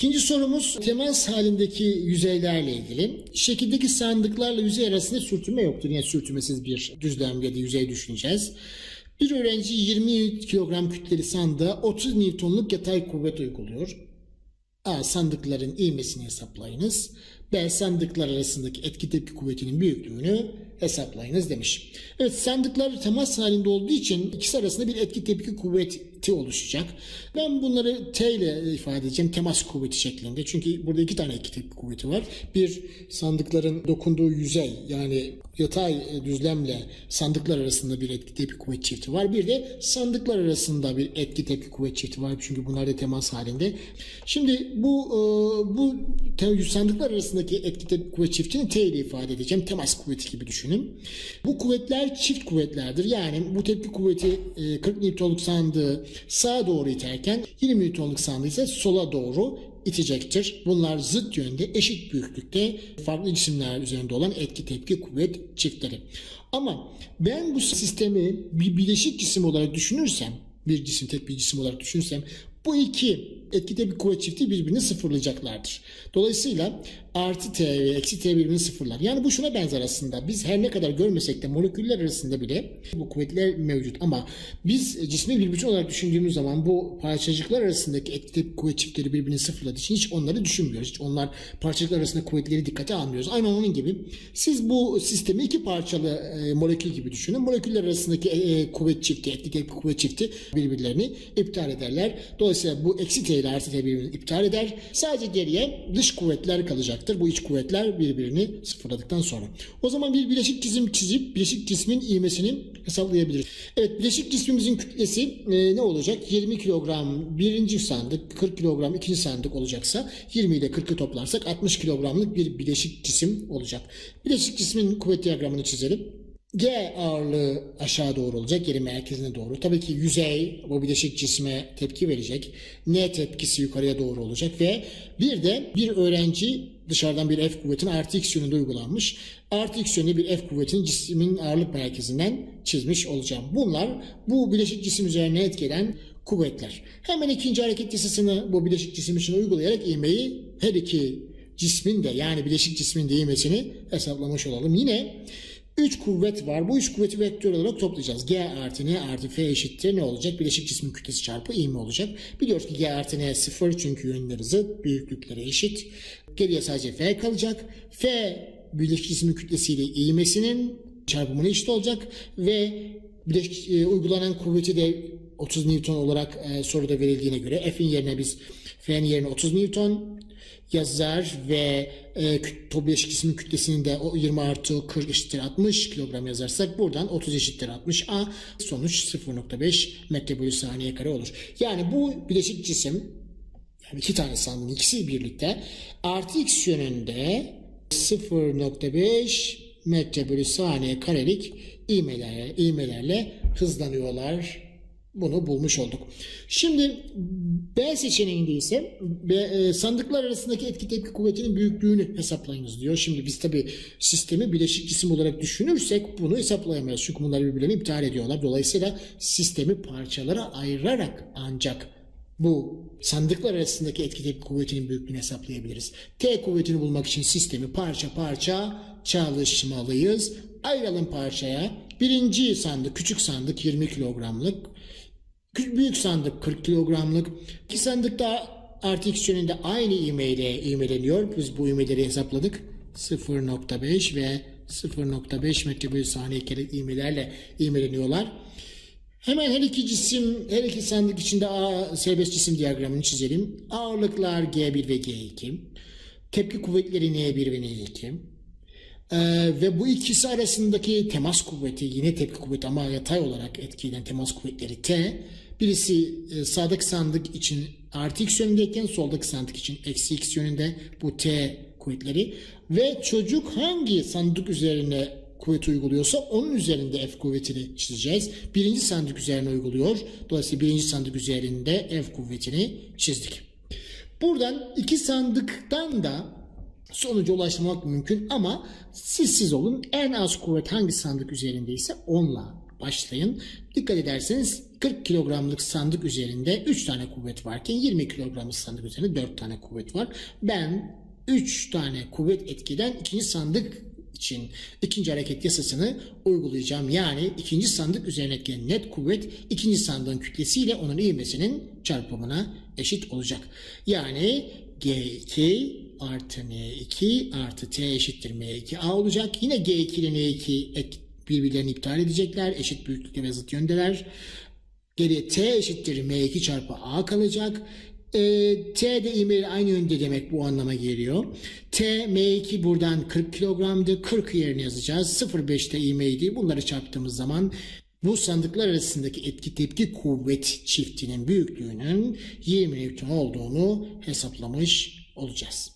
İkinci sorumuz temas halindeki yüzeylerle ilgili. Şekildeki sandıklarla yüzey arasında sürtünme yoktur. Yani sürtünmesiz bir düzlem ya yüzey düşüneceğiz. Bir öğrenci 20 kilogram kütleli sandığa 30 Newton'luk yatay kuvvet uyguluyor. A. Sandıkların ivmesini hesaplayınız. B. Sandıklar arasındaki etki tepki kuvvetinin büyüklüğünü hesaplayınız demiş. Evet sandıklar temas halinde olduğu için ikisi arasında bir etki tepki kuvveti oluşacak. Ben bunları T ile ifade edeceğim temas kuvveti şeklinde. Çünkü burada iki tane tepki kuvveti var. Bir sandıkların dokunduğu yüzey yani yatay e, düzlemle sandıklar arasında bir etki tepki kuvvet çifti var. Bir de sandıklar arasında bir etki tepki kuvvet çifti var. Çünkü bunlar da temas halinde. Şimdi bu e, bu sandıklar arasındaki etki tepki kuvvet çiftini T ile ifade edeceğim. Temas kuvveti gibi düşünün. Bu kuvvetler çift kuvvetlerdir. Yani bu tepki kuvveti e, 40 Newton'luk sandığı sağa doğru iterken 20 Newton'luk sandığı ise sola doğru itecektir. Bunlar zıt yönde eşit büyüklükte farklı cisimler üzerinde olan etki tepki kuvvet çiftleri. Ama ben bu sistemi bir bileşik cisim olarak düşünürsem bir cisim tek bir cisim olarak düşünürsem bu iki etki tepki kuvvet çifti birbirini sıfırlayacaklardır. Dolayısıyla artı t ve eksi t birbirini sıfırlar. Yani bu şuna benzer aslında. Biz her ne kadar görmesek de moleküller arasında bile bu kuvvetler mevcut. Ama biz cismi bir bütün olarak düşündüğümüz zaman bu parçacıklar arasındaki etki kuvvet çiftleri birbirini sıfırladığı için hiç onları düşünmüyoruz. Hiç onlar parçacıklar arasında kuvvetleri dikkate almıyoruz. Aynen onun gibi. Siz bu sistemi iki parçalı e, molekül gibi düşünün. Moleküller arasındaki e, kuvvet çifti, etki kuvvet çifti birbirlerini iptal ederler. Dolayısıyla bu eksi t ile artı t birbirini iptal eder. Sadece geriye dış kuvvetler kalacaktır. Bu iç kuvvetler birbirini sıfırladıktan sonra. O zaman bir bileşik cisim çizip bileşik cismin ivmesini hesaplayabiliriz. Evet bileşik cismimizin kütlesi e, ne olacak? 20 kilogram birinci sandık, 40 kilogram ikinci sandık olacaksa 20 ile 40'ı toplarsak 60 kilogramlık bir bileşik cisim olacak. Bileşik cismin kuvvet diyagramını çizelim. G ağırlığı aşağı doğru olacak, yeri merkezine doğru. Tabii ki yüzey bu bileşik cisme tepki verecek. N tepkisi yukarıya doğru olacak ve bir de bir öğrenci dışarıdan bir F kuvvetini artı X yönünde uygulanmış. Artı X yönünde bir F kuvvetini cismin ağırlık merkezinden çizmiş olacağım. Bunlar bu bileşik cisim üzerine etkilen kuvvetler. Hemen ikinci hareket yasasını bu bileşik cisim için uygulayarak ivmeyi her iki cismin de yani bileşik cismin de ivmesini hesaplamış olalım. Yine 3 kuvvet var. Bu 3 kuvveti vektör olarak toplayacağız. G artı N artı F eşittir ne olacak? Bileşik cismin kütlesi çarpı ivme olacak. Biliyoruz ki G artı N sıfır çünkü yönleri zıt. Büyüklükleri eşit. Geriye sadece F kalacak. F bileşik cismin kütlesiyle ivmesinin çarpımına eşit olacak ve bileşik, e, uygulanan kuvveti de 30 Newton olarak e, soruda verildiğine göre F'in yerine biz F'nin yerine 30 Newton yazar ve e, bileşik cismin kütlesini de o 20 artı 40 eşittir 60 kilogram yazarsak buradan 30 eşittir 60 A sonuç 0.5 metre bölü saniye kare olur. Yani bu bileşik cisim yani iki tane sandığın ikisi birlikte artı x yönünde 0.5 metre bölü saniye karelik ivmelerle, ivmelerle hızlanıyorlar. Bunu bulmuş olduk. Şimdi B seçeneğinde ise B, e, sandıklar arasındaki etki tepki kuvvetinin büyüklüğünü hesaplayınız diyor. Şimdi biz tabi sistemi bileşik cisim olarak düşünürsek bunu hesaplayamayız. Çünkü bunlar birbirlerini iptal ediyorlar. Dolayısıyla sistemi parçalara ayırarak ancak bu sandıklar arasındaki etki tepki kuvvetinin büyüklüğünü hesaplayabiliriz. T kuvvetini bulmak için sistemi parça parça çalışmalıyız. Ayıralım parçaya. Birinci sandık, küçük sandık 20 kilogramlık. Büyük sandık 40 kilogramlık. İki sandık da artı x yönünde aynı ivmeyle ivmeleniyor. Biz bu ivmeleri hesapladık. 0.5 ve 0.5 metre bölü saniye kere ivmelerle ivmeleniyorlar. Hemen her iki cisim, her iki sandık içinde A serbest cisim diyagramını çizelim. Ağırlıklar G1 ve G2. Tepki kuvvetleri N1 ve N2. Ee, ve bu ikisi arasındaki temas kuvveti yine tepki kuvveti ama yatay olarak etkileyen temas kuvvetleri T. Birisi e, sağdaki sandık için artı x yönündeyken soldaki sandık için eksi x yönünde bu T kuvvetleri. Ve çocuk hangi sandık üzerine kuvvet uyguluyorsa onun üzerinde F kuvvetini çizeceğiz. Birinci sandık üzerine uyguluyor. Dolayısıyla birinci sandık üzerinde F kuvvetini çizdik. Buradan iki sandıktan da sonuca ulaşmak mümkün ama siz siz olun. En az kuvvet hangi sandık üzerindeyse onunla başlayın. Dikkat ederseniz 40 kilogramlık sandık üzerinde 3 tane kuvvet varken 20 kilogramlık sandık üzerinde 4 tane kuvvet var. Ben 3 tane kuvvet etkiden ikinci sandık için ikinci hareket yasasını uygulayacağım. Yani ikinci sandık üzerine etkilenen net kuvvet ikinci sandığın kütlesiyle onun ivmesinin çarpımına eşit olacak. Yani G2 artı N2 artı T eşittir M2A olacak. Yine G2 ile N2 et, birbirlerini iptal edecekler. Eşit büyüklükte ve zıt yöndeler. Geriye T eşittir M2 çarpı A kalacak. E, T de ivmeyle aynı yönde demek bu anlama geliyor. T, M2 buradan 40 kilogramdı. 40 yerine yazacağız. 0,5'te ivmeydi. Bunları çarptığımız zaman bu sandıklar arasındaki etki tepki kuvvet çiftinin büyüklüğünün 20 Newton olduğunu hesaplamış olacağız.